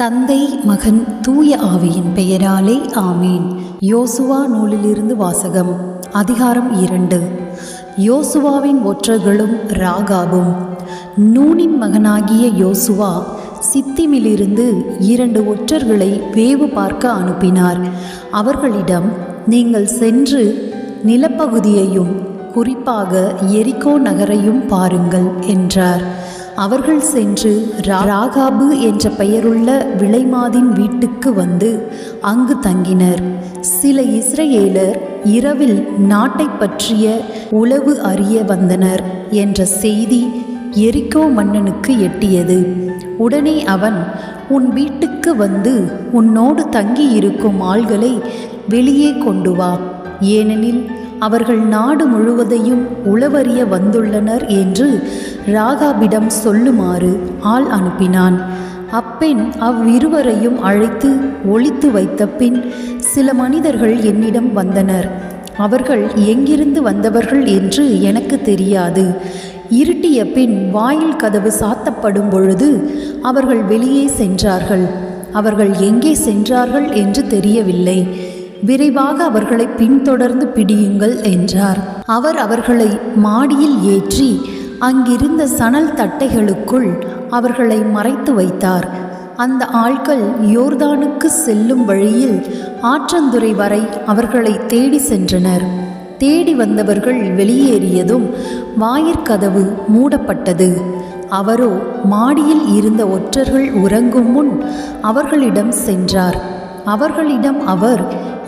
தந்தை மகன் தூய ஆவியின் பெயராலே ஆமீன். யோசுவா நூலிலிருந்து வாசகம் அதிகாரம் இரண்டு. யோசுவாவின் ஒற்றர்களும் ராகாபும். நூனின் மகனாகிய யோசுவா சித்திமிலிருந்து இரண்டு ஒற்றர்களை வேவு பார்க்க அனுப்பினார். அவர்களிடம் நீங்கள் சென்று நிலப்பகுதியையும் குறிப்பாக எரிகோ நகரையும் பாருங்கள் என்றார். அவர்கள் சென்று ரா- ராகாபு என்ற பெயருள்ள விளைமாதின் வீட்டுக்கு வந்து அங்கு தங்கினர். சில இஸ்ரேலர் இரவில் நாட்டை பற்றிய உளவு அறிய வந்தனர் என்ற செய்தி எரிகோ மன்னனுக்கு எட்டியது. உடனே அவன் உன் வீட்டுக்கு வந்து உன்னோடு தங்கியிருக்கும் ஆள்களை வெளியே கொண்டு வா. ஏனெனில் அவர்கள் நாடு முழுவதையும் உளவறிய வந்துள்ளனர் என்று ராகாபிடம் சொல்லுமாறு ஆள் அனுப்பினான். அப்பெண் அவ்விருவரையும் அழைத்து ஒழித்து வைத்த பின் சில மனிதர்கள் என்னிடம் வந்தனர். அவர்கள் எங்கிருந்து வந்தவர்கள் என்று எனக்கு தெரியாது. இருட்டிய பின் வாயில் கதவு சாத்தப்படும் பொழுது அவர்கள் வெளியே சென்றார்கள். அவர்கள் எங்கே சென்றார்கள் என்று தெரியவில்லை. விரைவாக அவர்களை பின்தொடர்ந்து பிடியுங்கள் என்றார். அவர் அவர்களை மாடியில் ஏற்றி அங்கிருந்த சணல் தட்டைகளுக்குள் அவர்களை மறைத்து வைத்தார். அந்த ஆட்கள் யோர்தானுக்கு செல்லும் வழியில் ஆற்றந்துறை வரை அவர்களை தேடி சென்றனர். தேடி வந்தவர்கள் வெளியேறியதும் வாயிற்கதவு மூடப்பட்டது. அவரோ மாடியில் இருந்த ஒற்றர்கள் உறங்கும் முன் அவர்களிடம் சென்றார். அவர்களிடம் அவர்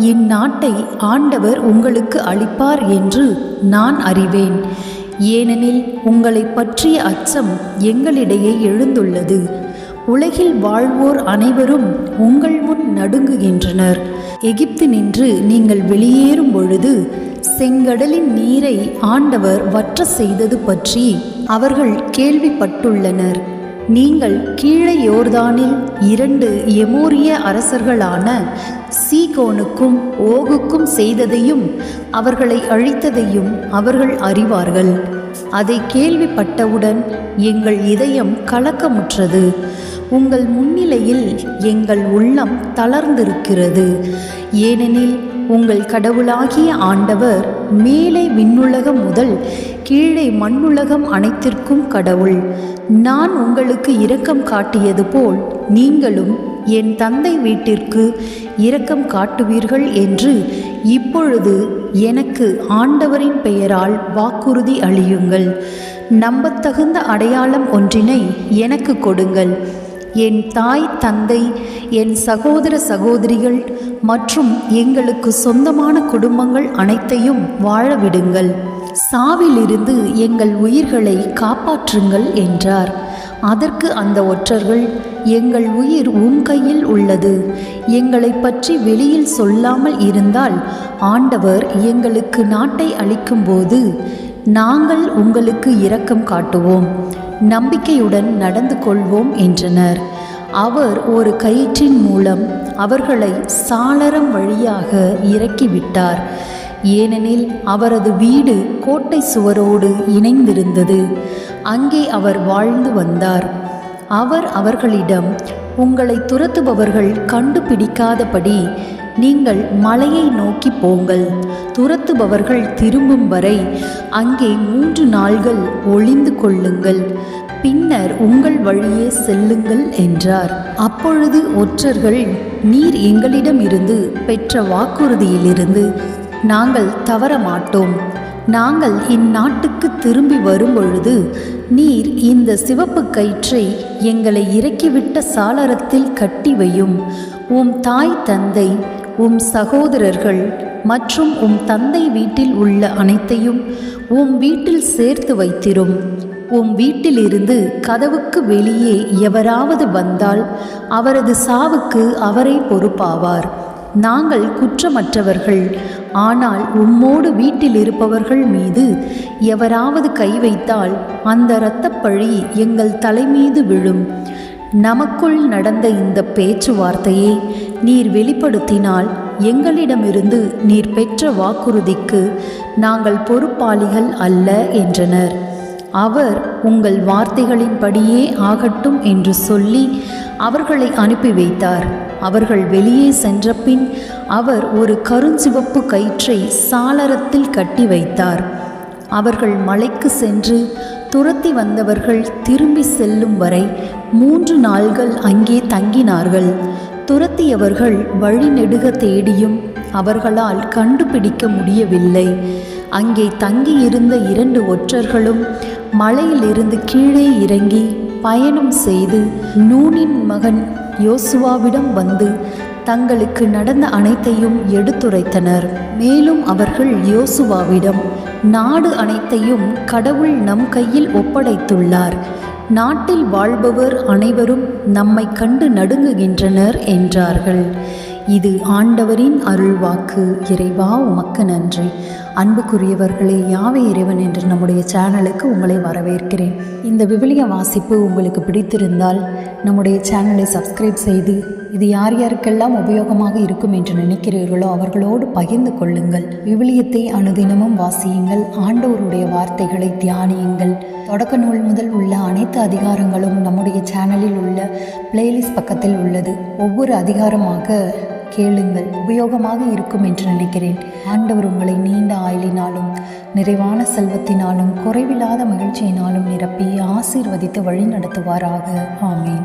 இந்நாட்டை ஆண்டவர் உங்களுக்கு அளிப்பார் என்று நான் அறிவேன். ஏனெனில் உங்களை பற்றிய அச்சம் எங்களிடையே எழுந்துள்ளது. உலகில் வாழ்வோர் அனைவரும் உங்கள் முன் நடுங்குகின்றனர். எகிப்து நின்று நீங்கள் வெளியேறும் பொழுது செங்கடலின் நீரை ஆண்டவர் வற்ற செய்தது பற்றி அவர்கள் கேள்விப்பட்டுள்ளனர். நீங்கள் கீழே யோர்தானில் இரண்டு எமோரிய அரசர்களான சீகோனுக்கும் ஓகுக்கும் செய்ததையும் அவர்களை அழித்ததையும் அவர்கள் அறிவார்கள். அதை கேள்விப்பட்டவுடன் எங்கள் இதயம் கலக்கமுற்றது. உங்கள் முன்னிலையில் எங்கள் உள்ளம் தளர்ந்திருக்கிறது. ஏனெனில் உங்கள் கடவுளாகிய ஆண்டவர் மேலே விண்ணுலகம் முதல் கீழே மண்ணுலகம் அனைத்திற்கும் கடவுள். நான் உங்களுக்கு இரக்கம் காட்டியது போல் நீங்களும் என் தந்தை வீட்டிற்கு இரக்கம் காட்டுவீர்கள் என்று இப்பொழுது எனக்கு ஆண்டவரின் பெயரால் வாக்குறுதி அளியுங்கள். நம்பத்தகுந்த அடையாளம் ஒன்றினை எனக்கு கொடுங்கள். என் தாய் தந்தை என் சகோதர சகோதரிகள் மற்றும் எங்களுக்கு சொந்தமான குடும்பங்கள் அனைத்தையும் வாழ விடுங்கள். சாவிலிருந்து எங்கள் உயிர்களை காப்பாற்றுங்கள் என்றார். அதற்கு அந்த ஒற்றர்கள் எங்கள் உயிர் உம் கையில் உள்ளது. எங்களை பற்றி வெளியில் சொல்லாமல் இருந்தால் ஆண்டவர் எங்களுக்கு நாட்டை அளிக்கும்போது நாங்கள் உங்களுக்கு இரக்கம் காட்டுவோம். நம்பிக்கையுடன் நடந்து கொள்வோம் என்றனர். அவர் ஒரு கயிற்றின் மூலம் அவர்களை சாளரம் வழியாக இறக்கிவிட்டார். ஏனெனில் அவரது வீடு கோட்டை சுவரோடு இணைந்திருந்தது. அங்கே அவர் வாழ்ந்து வந்தார். அவர் அவர்களிடம் உங்களை துரத்துபவர்கள் கண்டுபிடிக்காதபடி நீங்கள் மலையை நோக்கி போங்கள். துரத்துபவர்கள் திரும்பும் வரை அங்கே மூன்று நாள்கள் ஒளிந்து கொள்ளுங்கள். பின்னர் உங்கள் வழியே செல்லுங்கள் என்றார். அப்பொழுது ஒற்றர்கள் நீர் எங்களிடமிருந்து பெற்ற வாக்குறுதியிலிருந்து நாங்கள் தவற மாட்டோம் நாங்கள் இந்நாட்டுக்கு திரும்பி வரும்பொழுது நீர் இந்த சிவப்பு கயிற்றை எங்களை இறக்கிவிட்ட சாளரத்தில் கட்டி வையும். உம் தாய் தந்தை உம் சகோதரர்கள் மற்றும் உம் தந்தை வீட்டில் உள்ள அனைத்தையும் உம் வீட்டில் சேர்த்து வைத்திரும். உம் வீட்டிலிருந்து கதவுக்கு வெளியே எவராவது வந்தால் அவரது சாவுக்கு அவரே பொறுப்பாவார். நாங்கள் குற்றமற்றவர்கள் ஆனால் உம்மோடு வீட்டில் இருப்பவர்கள் மீது எவராவது கை வைத்தால் அந்த இரத்தப்பழி எங்கள் தலைமீது விழும். நமக்குள் நடந்த இந்த பேச்சுவார்த்தையை நீர் வெளிப்படுத்தினால் எங்களிடமிருந்து நீர் பெற்ற வாக்குறுதிக்கு நாங்கள் பொறுப்பாளிகள் அல்ல என்றனர். அவர் உங்கள் வார்த்தைகளின்படியே ஆகட்டும் என்று சொல்லி அவர்களை அனுப்பி வைத்தார். அவர்கள் வெளியே சென்ற பின் அவர் ஒரு கருஞ்சிவப்பு கயிற்றை சாளரத்தில் கட்டி வைத்தார். அவர்கள் மலைக்கு சென்று துரத்தி வந்தவர்கள் திரும்பி செல்லும் வரை மூன்று நாள்கள் அங்கே தங்கினார்கள். துரத்தியவர்கள் வழிநெடுக தேடியும் அவர்களால் கண்டுபிடிக்க முடியவில்லை. அங்கே தங்கியிருந்த இரண்டு ஒற்றர்களும் மலையிலிருந்து கீழே இறங்கி பயணம் செய்து நூனின் மகன் யோசுவாவிடம் வந்து தங்களுக்கு நடந்த அனைத்தையும் எடுத்துரைத்தனர். மேலும் அவர்கள் யோசுவாவிடம் நாடு அனைத்தையும் கடவுள் நம் கையில் ஒப்படைத்துள்ளார். நாட்டில் வாழ்பவர் அனைவரும் நம்மை கண்டு நடுங்குகின்றனர் என்றார்கள். இது ஆண்டவரின் அருள்வாக்கு. இறைவா உமக்கு நன்றி. அன்புக்குரியவர்களே யாவை இறைவன் என்று நம்முடைய சேனலுக்கு உங்களை வரவேற்கிறேன். இந்த விவிலிய வாசிப்பு உங்களுக்கு பிடித்திருந்தால் நம்முடைய சேனலை சப்ஸ்கிரைப் செய்து இது யார் யாருக்கெல்லாம் உபயோகமாக இருக்கும் என்று நினைக்கிறீர்களோ அவர்களோடு பகிர்ந்து கொள்ளுங்கள். விவிலியத்தை அனுதினமும் வாசியுங்கள் ஆண்டவருடைய வார்த்தைகளை தியானியுங்கள். தொடக்க நூல் முதல் உள்ள அனைத்து அதிகாரங்களும் நம்முடைய சேனலில் உள்ள பிளேலிஸ்ட் பக்கத்தில் உள்ளது. ஒவ்வொரு அதிகாரமாக கேளுங்கள் உபயோகமாக இருக்கும் என்று நினைக்கிறேன். ஆண்டவர் உங்களை நீண்ட ஆயுளினாலும் நிறைவான செல்வத்தினாலும் குறைவில்லாத மகிழ்ச்சியினாலும் நிரப்பி ஆசீர்வதித்து வழி நடத்துவாராக ஆமேன்.